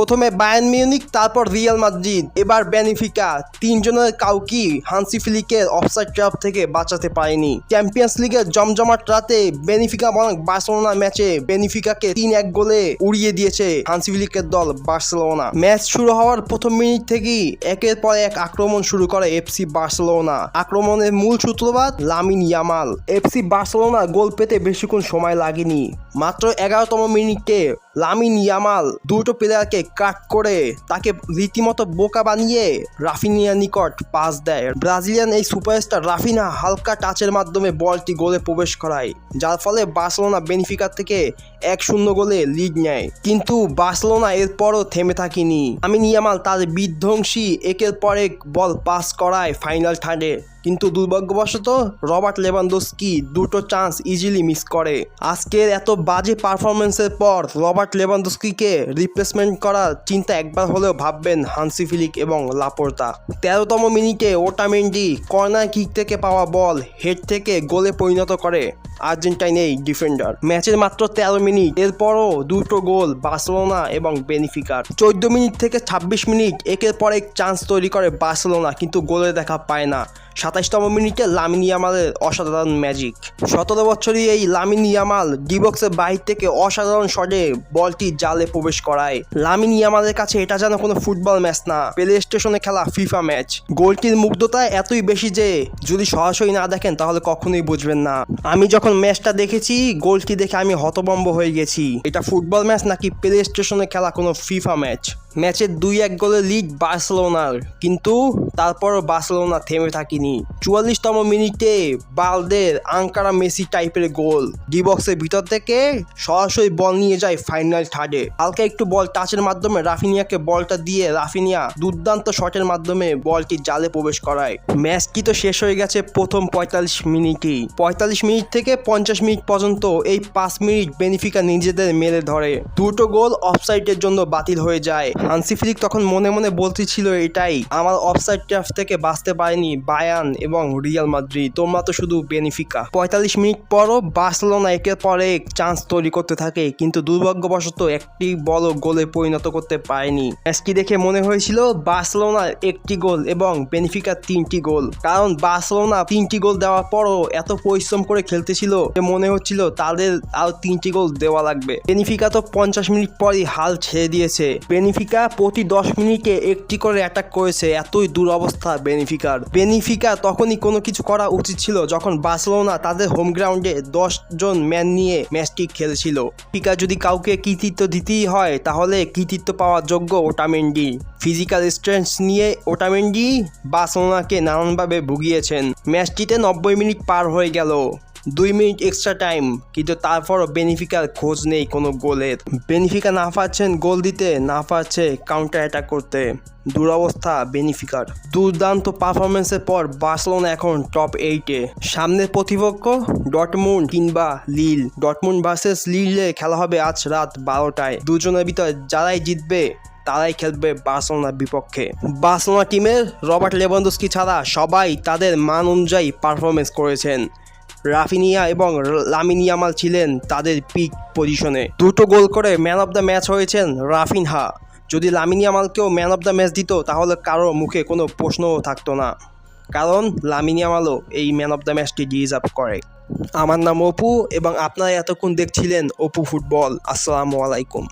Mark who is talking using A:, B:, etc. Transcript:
A: প্রথমে Bayern Munich, তারপর Real Madrid. এবার বেনিফিকা, তিনজনের কাউকি হানসি ফিলিকের অফসাইড ট্র্যাপ থেকে বাঁচাতে পারেনি। চ্যাম্পিয়ন্স লিগের জমজমাট রাতে বেনিফিকা বনাম বার্সেলোনা ম্যাচে বেনিফিকাকে তিন এক গোলে উড়িয়ে দিয়েছে হানসি ফিলিকের দল বার্সেলোনা। ম্যাচ শুরু হওয়ার প্রথম মিনিট থেকেই একের পর এক আক্রমণ শুরু করে এফসি বার্সেলোনা। আক্রমণের মূল সূত্রপাত Lamine Yamal. FC Barcelona goal পেতে বেশিক্ষণ সময় লাগেনি। মাত্র এগারোতম মিনিটে লামিন ইয়ামাল দুটো প্লেয়ারকে কাট করে তাকে রীতিমতো বোকা বানিয়ে রাফিনিয়া নিকট পাস দেয়। ব্রাজিলিয়ান এই সুপারস্টার রাফিনা হালকা টাচের মাধ্যমে বলটি গোলে প্রবেশ করায়, যার ফলে বার্সেলোনা বেনিফিকার থেকে এক শূন্য গোলে লিড নেয়। কিন্তু বার্সেলোনা এরপরও থেমে থাকেনি। আমিন ইয়ামাল তার বিধ্বংসী একের পর এক বল পাস করায় ফাইনাল থার্ডে কিন্তু দুর্ভাগ্যবশত রবার্ট লেভানদোস্কি দুটো চান্স ইজিলি মিস করে। আজকের এত বাজে পারফরমেন্সের পর রবার্ট লেভানদোস্কিকে রিপ্লেসমেন্ট করার চিন্তা একবার হলেও ভাববেন হানসি ফিলিক এবং লাপোর্তা। তেরোতম মিনিটে ওটামেন্ডি কর্নার কিক থেকে পাওয়া বল হেড থেকে গোলে পরিণত করে। আর্জেন্টাইন এই ডিফেন্ডার। ম্যাচের মাত্র তেরো মিনিট, এরপরও দুটো গোল বার্সেলোনা এবং বেনিফিকার। চোদ্দ মিনিট থেকে ছাব্বিশ মিনিট, একের পর এক চান্স তৈরি করে বার্সেলোনা, কিন্তু গোলে দেখা পায় না। সাতাশতম মিনিটে লামিন ইয়ামালের অসাধারণ ম্যাজিক। সতেরো বছরই এই লামিন ইয়ামাল ডিবক্সের বাহির থেকে অসাধারণ শটে বলটি জালে প্রবেশ করায়। লামিন ইয়ামালের কাছে এটা যেন কোনো ফুটবল ম্যাচ না, প্লে স্টেশনে খেলা ফিফা ম্যাচ। গোলটির মুগ্ধতা এতই বেশি যে, যদি সরাসরি না দেখেন তাহলে কখনোই বুঝবেন না। আমি যখন ম্যাচটা দেখেছি গোলটি দেখে আমি হতবম্ব হয়ে গেছি। এটা ফুটবল ম্যাচ নাকি প্লে স্টেশনে খেলা কোনো ফিফা ম্যাচ ম্যাচের দুই এক গোলে লিড বার্সেলোনার। কিন্তু তারপরও বার্সেলোনা থেমে থাকেনি। চুয়াল্লিশতম মিনিটে বালদের আঙ্কারা মেসি টাইপের গোল। ডি বক্সের ভিতর থেকে সরাসরি বল নিয়ে যায় ফাইনাল থার্ডে। হালকা একটু বল টাচের মাধ্যমে রাফিনিয়াকে বলটা দিয়ে রাফিনিয়া দুর্দান্ত শটের মাধ্যমে বলটি জালে প্রবেশ করায়। ম্যাচটি তো শেষ হয়ে গেছে প্রথম পঁয়তাল্লিশ মিনিটেই। পঁয়তাল্লিশ মিনিট থেকে পঞ্চাশ মিনিট পর্যন্ত এই পাঁচ মিনিট বেনিফিকা নিজেদের মেলে ধরে। দুটো গোল অফসাইডের জন্য বাতিল হয়ে যায়। হানসি ফ্লিক তখন মনে মনে বলতেছিল এটাই। আমার অফসাইড ট্রাফ থেকে বাঁচতে পারেনি বায়ান এবং রিয়াল মাদ্রিদ। তোমরা তো শুধু বেনিফিকা। পঁয়তাল্লিশ মিনিট পরও বার্সেলোনা একের পর এক চান্স তৈরি করতে থাকে, কিন্তু দুর্ভাগ্যবশত একটি বড় গোলে পরিণত করতে পারেনি। ম্যাচটি দেখে মনে হয়েছিল বার্সেলোনার একটি গোল এবং বেনিফিকার তিনটি গোল। কারণ বার্সেলোনা তিনটি গোল দেওয়ার পরও এত পরিশ্রম করে খেলতেছিল যে মনে হচ্ছিল তাদের আরও তিনটি গোল দেওয়া লাগবে। বেনিফিকা তো পঞ্চাশ মিনিট পরই হাল ছেড়ে দিয়েছে। বেনিফিকা প্রতি দশ মিনিটে একটি করে অ্যাটাক করেছে। এতই দুরবস্থা বেনিফিকার। বেনিফিকা তখনই কোনো কিছু করা উচিত ছিল যখন বার্সেলোনা তাদের হোম গ্রাউন্ডে দশ জন ম্যান নিয়ে ম্যাচটি খেলছিল। পিকা যদি কাউকে কৃতিত্ব দিতেই হয়, তাহলে কৃতিত্ব পাওয়ার যোগ্য ওটামেন্ডি। ফিজিক্যাল স্ট্রেংথ নিয়ে ওটামেন্ডি বার্সেলোনাকে নানানভাবে ভুগিয়েছেন। ম্যাচটিতে নব্বই মিনিট পার হয়ে গেল। দুই মিনিট এক্সট্রা টাইম কিন্তু তারপরও বেনিফিকার খোঁজ নেই কোনো গোলের। বেনিফিকা না পারছেন গোল দিতে, না পারছে কাউন্টার অ্যাটাক করতে। দুরবস্থা বেনিফিকার দুর্দান্ত পারফরমেন্সের পর বার্সেলোনা এখন টপ এইটে সামনের প্রতিপক্ষ ডটমুন কিংবা লিল ডটমুন ভার্সেস লিলে খেলা হবে আজ রাত বারোটায়। দুজনের ভিতর যারাই জিতবে, তারাই খেলবে বার্সেলোনার বিপক্ষে। বার্সেলোনা টিমের রবার্ট লেভানদস্কি ছাড়া সবাই তাদের মান অনুযায়ী পারফরমেন্স করেছেন। রাফিনিয়া এবং লামিনিয়ামাল ছিলেন তাদের পিক পজিশনে দুটো গোল করে ম্যান অফ দ্য ম্যাচ হয়েছেন রাফিনহা। যদি লামিনিয়ামালকেও ম্যান অফ দ্য ম্যাচ দিত, তাহলে কারও মুখে কোনো প্রশ্নও থাকতো না। কারণ লামিনিয়ামালও এই ম্যান অফ দ্য ম্যাচটি ডিজার্ভ করে। আমার নাম অপু এবং আপনারা এতক্ষণ দেখছিলেন অপু ফুটবল। আসসালামু আলাইকুম।